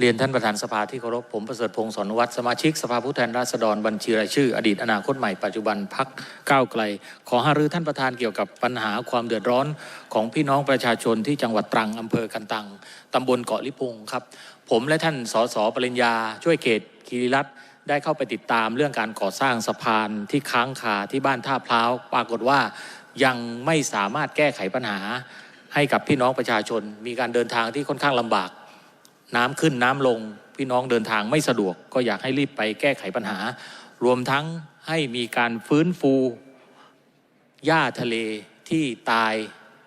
เรียนท่านประธานสภาที่เคารพผมประเสริฐพงศ์สอนวัตรสมาชิกสภาผู้แทนราษฎรบัญชีรายชื่อ อดีตอนาคตใหม่ปัจจุบันพักก้าวไกล ขอหารือท่านประธานเกี่ยวกับปัญหาความเดือดร้อนของพี่น้องประชาชนที่จังหวัดตรังอำเภอกันตังตำบลเกาะลิพงครับ ผมและท่านสสปริญญา ช่วยเขตคีรีรัตน์ได้เข้าไปติดตามเรื่องการก่อสร้างสะพานที่ค้างคาที่บ้านท่าพร้าวปรากฏว่ายังไม่สามารถแก้ไขปัญหาให้กับพี่น้องประชาชน มีการเดินทางที่ค่อนข้างลำบาก น้ำขึ้นน้ำลง พี่น้องเดินทางไม่สะดวก ก็อยากให้รีบไปแก้ไขปัญหา รวมทั้งให้มีการฟื้นฟูหญ้าทะเลที่ตาย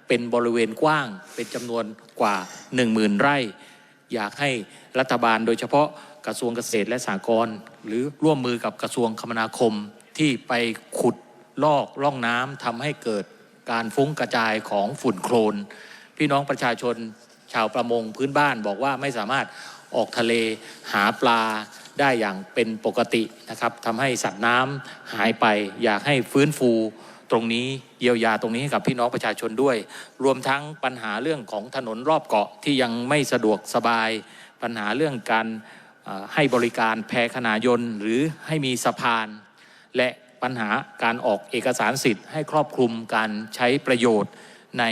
เป็นบริเวณกว้างเป็นจำนวนกว่า 10,000 ไร่ อยากให้รัฐบาลโดยเฉพาะกระทรวงเกษตรและสหกรณ์หรือร่วมมือกับกระทรวงคมนาคมที่ไปขุดลอกร่องน้ำทำให้เกิดการฟุ้งกระจายของฝุ่นโครนพี่น้องประชาชน ชาวประมงพื้นบ้านบอกว่าไม่สามารถออกทะเลหาปลาได้อย่างเป็นปกตินะครับทำให้สัตว์น้ำหายไป อยากให้ฟื้นฟูตรงนี้เยียวยาตรงนี้ให้กับพี่น้องประชาชนด้วย รวมทั้งปัญหาเรื่องของถนนรอบเกาะที่ยังไม่สะดวกสบาย ปัญหาเรื่องการให้บริการแพขนายนหรือให้มีสะพาน และปัญหาการออกเอกสารสิทธิ์ให้ครอบคลุมการใช้ประโยชน์ใน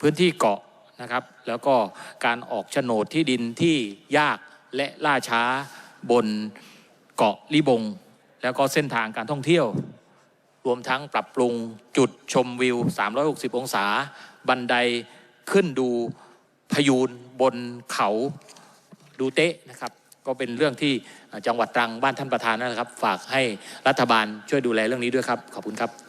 พื้นที่เกาะ นะครับ แล้วก็การออกโฉนดที่ดินที่ยากและล่าช้าบนเกาะลิบง แล้วก็เส้นทางการท่องเที่ยว รวมทั้งปรับปรุงจุดชมวิว 360 องศา บันไดขึ้นดูพยูนบนเขาดูเตะนะครับ ก็เป็นเรื่องที่จังหวัดตรังบ้านท่านประธานนะครับ ฝากให้รัฐบาลช่วยดูแลเรื่องนี้ด้วยครับ ขอบคุณครับ